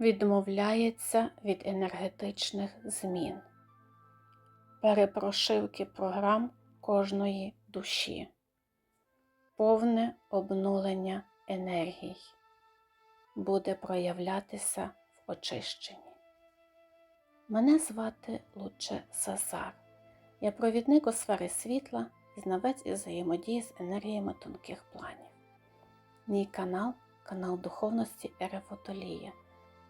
відмовляється від енергетичних змін, перепрошивки програм кожної душі, повне обнулення енергій буде проявлятися в очищенні. Мене звати Луче Сазар. Я провідник у сфері світла і знавець із взаємодії з енергіями тонких планів. Мій канал канал духовності Ерефотолія.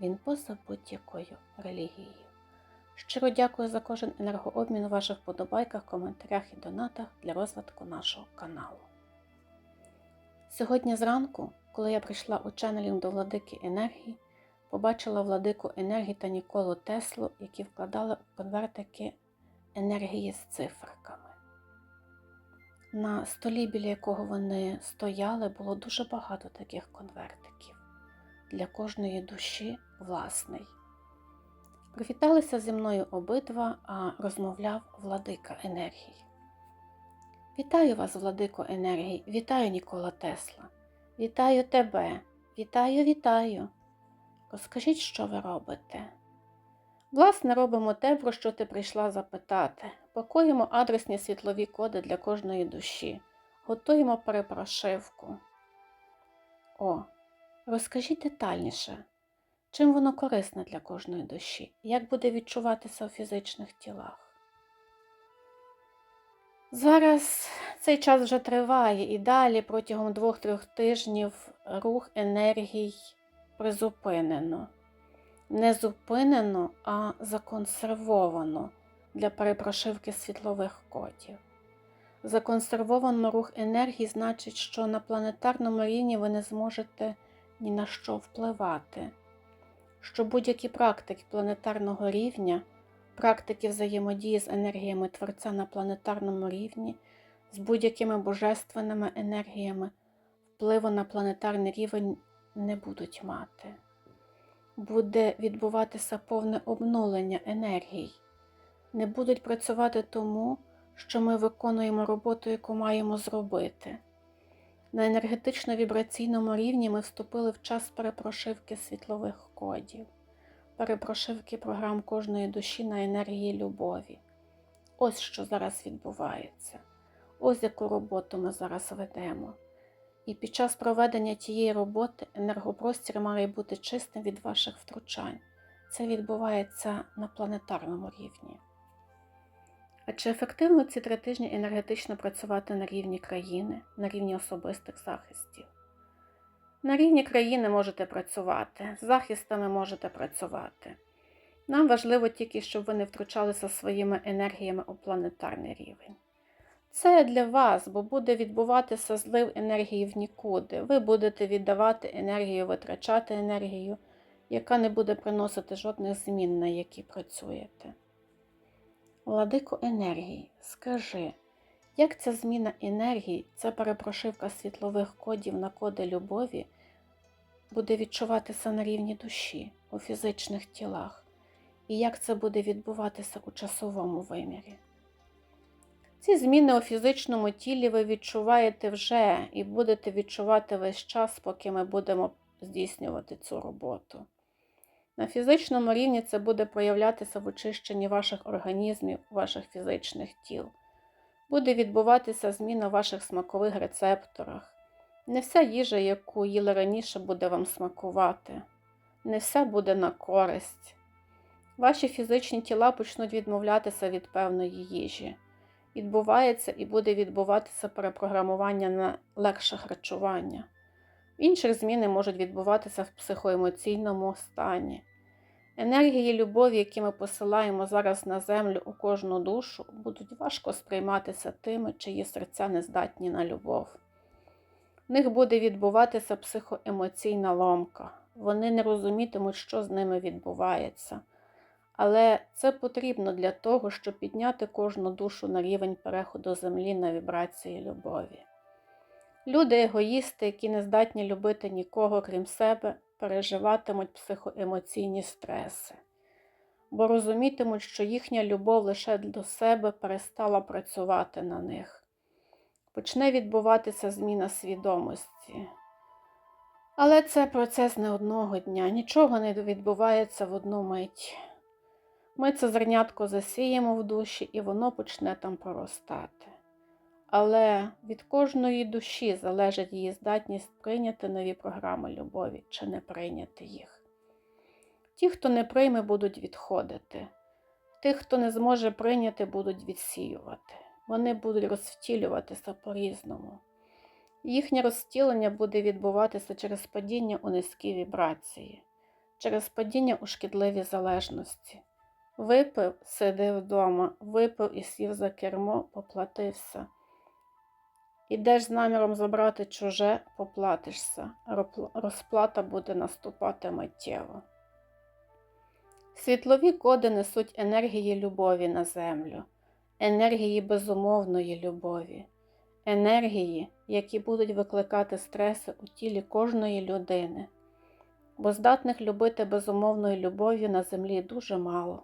Він поза будь-якою релігією. Щиро дякую за кожен енергообмін у ваших подобайках, коментарях і донатах для розвитку нашого каналу. Сьогодні зранку, коли я прийшла у ченнелінг до владики енергії, побачила владику енергії та Ніколу Теслу, які вкладали у конвертики енергії з циферками. На столі, біля якого вони стояли, було дуже багато таких конвертиків. Для кожної душі власний. Привіталися зі мною обидва, а розмовляв владика енергії. Вітаю вас, владико енергії, вітаю Нікола Тесла. Вітаю тебе, вітаю, вітаю. Розкажіть, що ви робите? Власне, робимо те, про що ти прийшла запитати. Пакуємо адресні світлові коди для кожної душі, готуємо перепрошивку. О, розкажіть детальніше, чим воно корисне для кожної душі, як буде відчуватися у фізичних тілах. Зараз цей час вже триває і далі протягом двох-трьох тижнів рух енергій призупинено. Не зупинено, а законсервовано для перепрошивки світлових кодів. Законсервовано рух енергії значить, що на планетарному рівні ви не зможете ні на що впливати, що будь-які практики планетарного рівня, практики взаємодії з енергіями Творця на планетарному рівні, з будь-якими божественними енергіями впливу на планетарний рівень не будуть мати. Буде відбуватися повне обнулення енергій. Не будуть працювати тому, що ми виконуємо роботу, яку маємо зробити. На енергетично-вібраційному рівні ми вступили в час перепрошивки світлових кодів, перепрошивки програм кожної душі на енергії любові. Ось що зараз відбувається. Ось яку роботу ми зараз ведемо. І під час проведення тієї роботи енергопростір має бути чистим від ваших втручань. Це відбувається на планетарному рівні. А чи ефективно ці три тижні енергетично працювати на рівні країни, на рівні особистих захистів? На рівні країни можете працювати, з захистами можете працювати. Нам важливо тільки, щоб ви не втручалися своїми енергіями у планетарний рівень. Це для вас, бо буде відбуватися злив енергії в нікуди. Ви будете віддавати енергію, витрачати енергію, яка не буде приносити жодних змін, на які працюєте. Владико енергії, скажи, як ця зміна енергії, ця перепрошивка світлових кодів на коди любові буде відчуватися на рівні душі, у фізичних тілах, і як це буде відбуватися у часовому вимірі? Ці зміни у фізичному тілі ви відчуваєте вже і будете відчувати весь час, поки ми будемо здійснювати цю роботу. На фізичному рівні це буде проявлятися в очищенні ваших організмів, ваших фізичних тіл. Буде відбуватися зміна в ваших смакових рецепторах. Не вся їжа, яку їли раніше, буде вам смакувати, не все буде на користь. Ваші фізичні тіла почнуть відмовлятися від певної їжі. Відбувається і буде відбуватися перепрограмування на легше харчування. Інших зміни можуть відбуватися в психоемоційному стані. Енергії любові, які ми посилаємо зараз на землю у кожну душу, будуть важко сприйматися тими, чиї серця не здатні на любов. В них буде відбуватися психоемоційна ломка. Вони не розумітимуть, що з ними відбувається. Але це потрібно для того, щоб підняти кожну душу на рівень переходу землі на вібрації любові. Люди, егоїсти, які не здатні любити нікого, крім себе, переживатимуть психоемоційні стреси, бо розумітимуть, що їхня любов лише до себе перестала працювати на них. Почне відбуватися зміна свідомості. Але це процес не одного дня, нічого не відбувається в одну мить. Ми це зернятко засіємо в душі, і воно почне там проростати. Але від кожної душі залежить її здатність прийняти нові програми любові чи не прийняти їх. Ті, хто не прийме, будуть відходити. Тих, хто не зможе прийняти, будуть відсіювати. Вони будуть розвтілюватися по-різному. Їхнє розтілення буде відбуватися через падіння у низькі вібрації, через падіння у шкідливі залежності. Випив, сидив вдома, випив і сів за кермо, поплатився. Ідеш з наміром забрати чуже, поплатишся. Розплата буде наступати миттєво. Світлові коди несуть енергії любові на землю, енергії безумовної любові, енергії, які будуть викликати стреси у тілі кожної людини, бо здатних любити безумовної любові на землі дуже мало.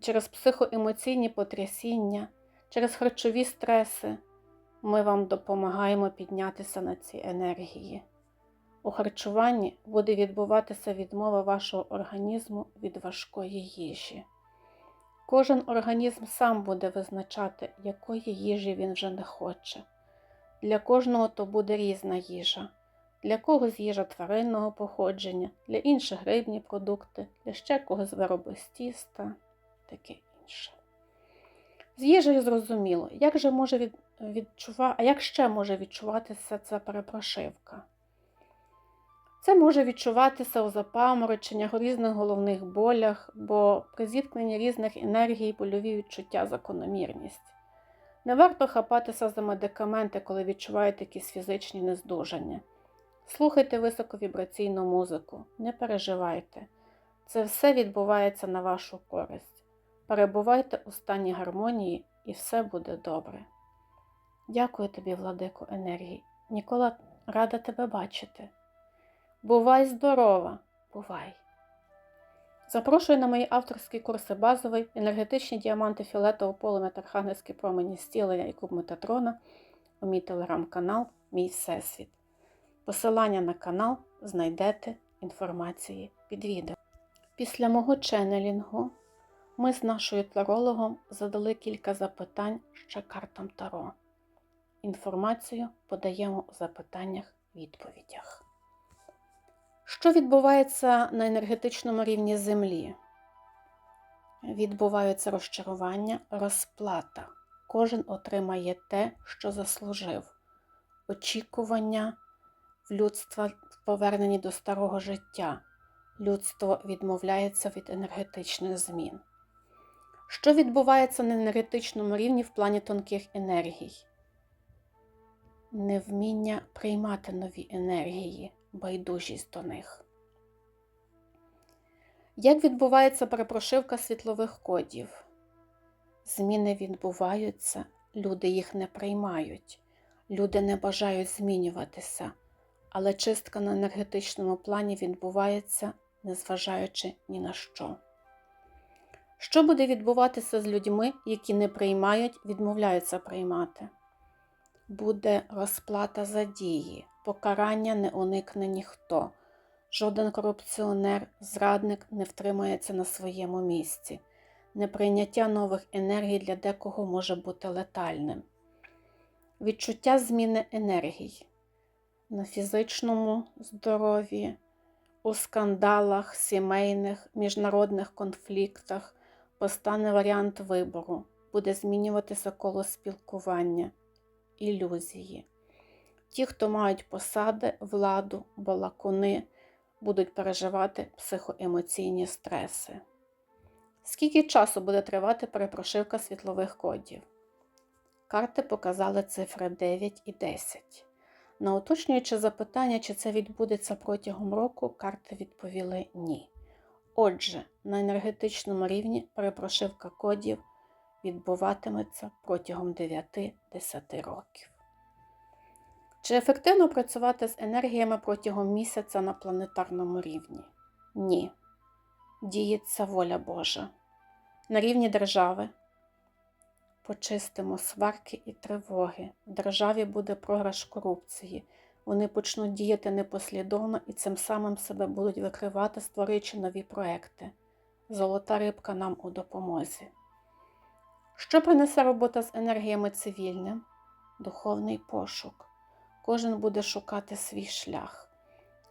Через психоемоційні потрясіння, через харчові стреси ми вам допомагаємо піднятися на ці енергії. У харчуванні буде відбуватися відмова вашого організму від важкої їжі. Кожен організм сам буде визначати, якої їжі він вже не хоче. Для кожного то буде різна їжа. Для когось їжа тваринного походження, для інших рибні продукти, для ще когось вироби з тіста, таке інше. З їжею зрозуміло, як же може від, відчува... а як ще може відчуватися ця перепрошивка? Це може відчуватися у запамороченнях, у різних головних болях, бо при зіткненні різних енергій больові відчуття закономірність. Не варто хапатися за медикаменти, коли відчуваєте якісь фізичні нездужання. Слухайте високовібраційну музику, не переживайте. Це все відбувається на вашу користь. Перебувайте у стані гармонії і все буде добре. Дякую тобі, владико енергії. Нікола рада тебе бачити. Бувай здорова, бувай! Запрошую на мої авторські курси базовий, енергетичні діаманти фіолетового полум'я та архангельські промені зцілення і куб Метатрона у мій телеграм-канал Мій Всесвіт. Посилання на канал знайдете інформації під відео. Після мого ченелінгу ми з нашою тарологом задали кілька запитань ще картам Таро. Інформацію подаємо у запитаннях-відповідях. Що відбувається на енергетичному рівні Землі? Відбуваються розчарування, розплата. Кожен отримає те, що заслужив. Очікування в людства повернені до старого життя. Людство відмовляється від енергетичних змін. Що відбувається на енергетичному рівні в плані тонких енергій? Невміння приймати нові енергії, байдужість до них. Як відбувається перепрошивка світлових кодів? Зміни відбуваються, люди їх не приймають, люди не бажають змінюватися, але чистка на енергетичному плані відбувається, незважаючи ні на що. Що буде відбуватися з людьми, які не приймають, відмовляються приймати? Буде розплата за дії, покарання не уникне ніхто. Жоден корупціонер, зрадник не втримається на своєму місці. Неприйняття нових енергій для декого може бути летальним. Відчуття зміни енергій на фізичному здоров'ї, у скандалах, сімейних, міжнародних конфліктах постане варіант вибору, буде змінюватися коло спілкування, ілюзії. Ті, хто мають посади, владу, балакуни, будуть переживати психоемоційні стреси. Скільки часу буде тривати перепрошивка світлових кодів? Карти показали цифри 9 і 10. На уточнюючи запитання, чи це відбудеться протягом року, карти відповіли ні. Отже, на енергетичному рівні перепрошивка кодів відбуватиметься протягом 9-10 років. Чи ефективно працювати з енергіями протягом місяця на планетарному рівні? Ні. Діється воля Божа. На рівні держави почистимо сварки і тривоги. В державі буде програш корупції, Вони почнуть діяти непослідовно і цим самим себе будуть викривати, створюючи нові проекти. Золота рибка нам у допомозі. Що принесе робота з енергіями цивільним? Духовний пошук. Кожен буде шукати свій шлях.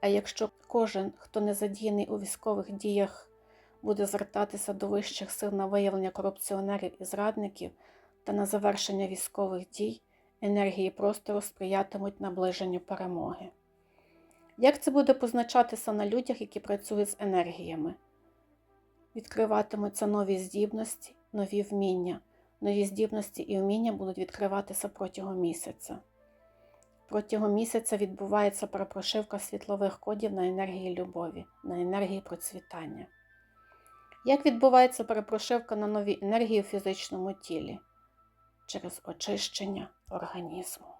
А якщо кожен, хто не задіяний у військових діях, буде звертатися до вищих сил на виявлення корупціонерів і зрадників та на завершення військових дій, енергії простору сприятимуть наближенню перемоги. Як це буде позначатися на людях, які працюють з енергіями? Відкриватимуться нові здібності, нові вміння. Нові здібності і вміння будуть відкриватися протягом місяця. Протягом місяця відбувається перепрошивка світлових кодів на енергії любові, на енергії процвітання. Як відбувається перепрошивка на нові енергії у фізичному тілі? Через очищення організму.